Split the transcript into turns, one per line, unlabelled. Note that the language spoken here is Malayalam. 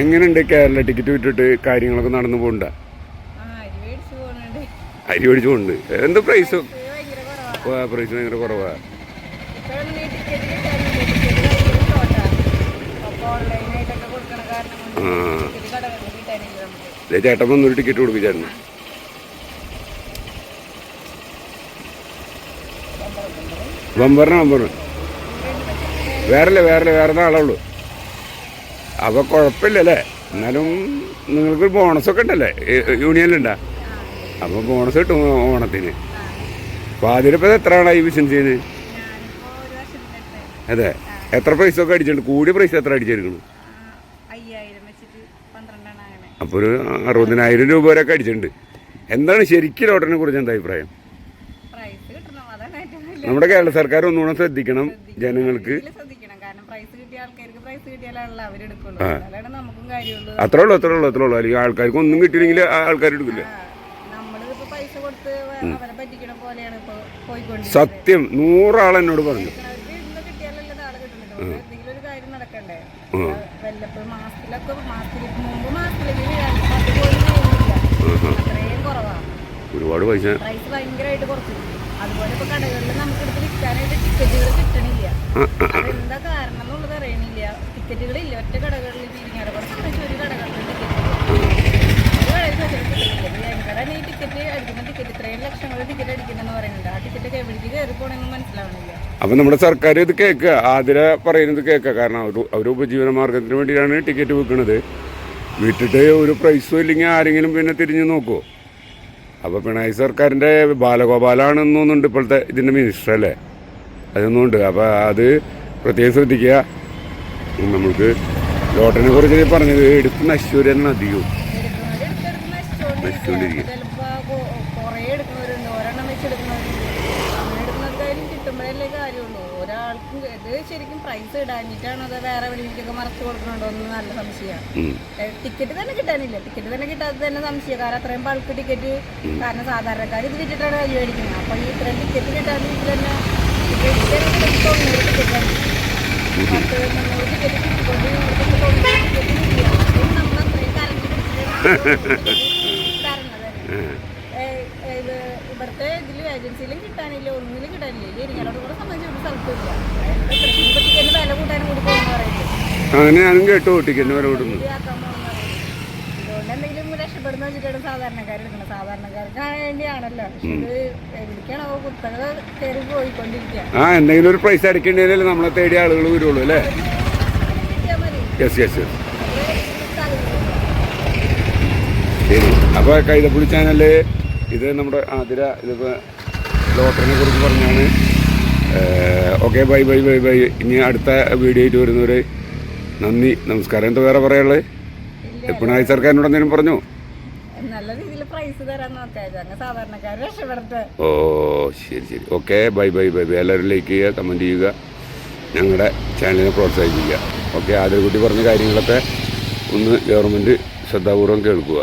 എങ്ങനെയുണ്ട് കേരള ടിക്കറ്റ് വിട്ടിട്ട് കാര്യങ്ങളൊക്കെ നടന്നു പോകണ്ട?
അരി മേടിച്ച് പോകുന്നുണ്ട്
എന്ത് പ്രൈസ് പ്രൈസ് ഭയങ്കര കുറവാ. ആ ചേട്ടൻ വന്നൊരു ടിക്കറ്റ് കൊടുപ്പിച്ചായിരുന്നു ബംബറിന് ബംബറിന് വേറല്ലേ വേറല്ലേ വേറെ നാളുള്ളൂ അപ്പോൾ കുഴപ്പമില്ലല്ലേ? എന്നാലും നിങ്ങൾക്ക് ബോണസൊക്കെ ഉണ്ടല്ലേ? യൂണിയനിലുണ്ടാ? അപ്പോൾ ബോണസ് കിട്ടും ഓണത്തിന്. അപ്പോൾ അതിലിപ്പോൾ എത്രയാണ് ഈ ബിസിനസ് ചെയ്യുന്നത് അതെ. എത്ര പൈസ ഒക്കെ അടിച്ചിട്ടുണ്ട്? കൂടിയ പൈസ എത്ര
അടിച്ചിരിക്കുന്നു?
അപ്പോൾ ഒരു അറുപതിനായിരം രൂപ വരെയൊക്കെ അടിച്ചിട്ടുണ്ട്. എന്താണ് ശരിക്കും ലോട്ടറിനെ കുറിച്ച് എന്താ അഭിപ്രായം? നമ്മുടെ കേരള സർക്കാർ ഒന്നുകൂടെ ശ്രദ്ധിക്കണം ജനങ്ങൾക്ക്. അത്രേ ഉള്ളൂ അത്രേ ഉള്ളൂ അത്രേ ഉള്ളൂ അല്ലെങ്കിൽ ആൾക്കാർക്ക് ഒന്നും കിട്ടിയില്ലെങ്കിൽ ആൾക്കാർ എടുക്കില്ല? സത്യം നൂറാൾ എന്നോട് പറഞ്ഞു. ഒരുപാട് പൈസ.
അതുപോലെ ഇപ്പൊ കടകളിൽ നമുക്ക് എടുത്ത് വിൽക്കാനായിട്ട് ടിക്കറ്റുകൾ കിട്ടണില്ല. എന്താ കാരണം എന്നുള്ളത് അറിയണില്ല. ടിക്കറ്റുകളില്ല. ഒറ്റ കടകളിൽ തിരിഞ്ഞാറ് കുറച്ച് ഒരു കടകളിൽ ടിക്കറ്റ് എങ്ങടാണ് ഈ ടിക്കറ്റ് അടിക്കുന്ന ടിക്കറ്റ്? ഇത്രയും ലക്ഷങ്ങൾ ടിക്കറ്റ് അടിക്കുന്നെന്ന് പറയുന്നുണ്ട്. ആ ടിക്കറ്റ് എവിടേക്ക് കയറി പോണെന്ന് മനസ്സിലാവണില്ല.
അപ്പൊ നമ്മുടെ സർക്കാർ ഇത് കേൾക്കുക. ആതിര പറയുന്നത് കേൾക്കുക. കാരണം അവർ അവർ ഉപജീവന മാർഗത്തിന് വേണ്ടിയാണ് ടിക്കറ്റ് വിൽക്കുന്നത് വിട്ടിട്ട് ഒരു പ്രൈസും ഇല്ലെങ്കിൽ ആരെങ്കിലും പിന്നെ തിരിഞ്ഞു നോക്കുമോ അപ്പോൾ പിണറായി സർക്കാരിന്റെ ബാലഗോപാലാണെന്ന് ഇപ്പോഴത്തെ ഇതിന്റെ മിനിസ്റ്റർ അല്ലേ? അതൊന്നുമുണ്ട് അപ്പോൾ അത് പ്രത്യേകം ശ്രദ്ധിക്കുക. നമ്മൾക്ക് ലോട്ടറിനെ കുറിച്ച് പറഞ്ഞത് എടുത്ത് നശ്വരനാണ് അധികവും.
നശിച്ചുകൊണ്ടിരിക്കുക. കുറേ എടുക്കുന്നവരുണ്ട്. ഒരെണ്ണം വെച്ച് എടുക്കുന്നവരുണ്ട്. അങ്ങനെ എടുക്കുന്നവർക്കായാലും കിട്ടുമ്പോഴല്ലേ കാര്യമുള്ളൂ. ഒരാൾക്കും ഇത് ശരിക്കും പ്രൈസ് ഇടാഞ്ഞിട്ടാണ് അത് വേറെ വെളിയിലേക്കൊക്കെ മറച്ചു കൊടുക്കണുണ്ടോ എന്ന് നല്ല സംശയമാണ്. ടിക്കറ്റ് തന്നെ കിട്ടാനില്ല. ടിക്കറ്റ് തന്നെ കിട്ടാതെ തന്നെ സംശയം. കാരണം അത്രയും ബൾക്ക് ടിക്കറ്റ് കാരണം സാധാരണക്കാർ ഇത് വിറ്റിട്ടാണ് കൈ മേടിക്കുന്നത്. അപ്പോൾ ഈ ഇത്രയും ടിക്കറ്റ് കിട്ടാതെ ഇതിൽ തന്നെ. ടിക്കറ്റ് തൊണ്ണൂറ് ടിക്കറ്റാണ് പത്ത് മുന്നൂറ് ടിക്കറ്റ് കിട്ടിക്കൊണ്ട് ഇവർക്ക് തൊണ്ണൂറ് ടിക്കറ്റ് ഇത് ഇവിടുത്തെ ഇതിൽ ഏജൻസിയിലും കിട്ടാനില്ല ഒന്നിലും കിട്ടാനില്ല. ഇരിങ്ങാലോട് കൂടെ സംബന്ധിച്ച് ഒരു സ്ഥലത്തുമില്ല ഇപ്പൊ ടിക്കറ്റ് വില കൂട്ടാനും കൂടി പോകുന്നു പറയുന്നത്.
അങ്ങനെ ഞാനും കേട്ടു ടിക്കറ്റിന്
അതുകൊണ്ട് എന്തെങ്കിലും രക്ഷപ്പെടുന്ന വെച്ചിട്ടാണ് സാധാരണക്കാർ എടുക്കുന്നത്. സാധാരണക്കാർക്ക് വേണ്ടിയാണല്ലോ. പക്ഷെ ഇത് എവിടേക്കാണോ കുത്തക കയറി പോയിക്കൊണ്ടിരിക്കുക.
ആ എന്തെങ്കിലും ഒരു പ്രൈസ് അടിക്കേണ്ടതിലല്ലേ നമ്മളെ തേടി ആളുകൾ വരുള്ളൂ അല്ലേ? യെസ് യെസ് യെസ് ശരി. അപ്പോൾ കൈതപ്പുളി ചാനലിൽ ഇത് നമ്മുടെ ആതിര ഇതിപ്പോൾ ലോട്ടറിനെ കുറിച്ച് പറഞ്ഞാണ്. Okay bye bye bye bye. ഇനി അടുത്ത വീഡിയോയിട്ട് വരുന്നവർ നന്ദി നമസ്കാരം. എന്താ വേറെ പറയാനുള്ളത് പിണറായി സർക്കാരിനോട് എന്തെങ്കിലും പറഞ്ഞു?
നല്ല രീതിയിൽ പ്രൈസ് തരാൻ സാധാരണക്കാർ രക്ഷപ്പെടട്ടെ.
ഓ ശരി ശരി. Okay bye bye bye bye. എല്ലാവരും ലൈക്ക് ചെയ്യുക കമന്റ് ചെയ്യുക. ഞങ്ങളുടെ ചാനലിനെ പ്രോത്സാഹിപ്പിക്കുക. ഓക്കെ ആദ്യം കൂട്ടി പറഞ്ഞ കാര്യങ്ങളൊക്കെ ഒന്ന് ഗവൺമെന്റ് ശ്രദ്ധാപൂർവം കേൾക്കുക.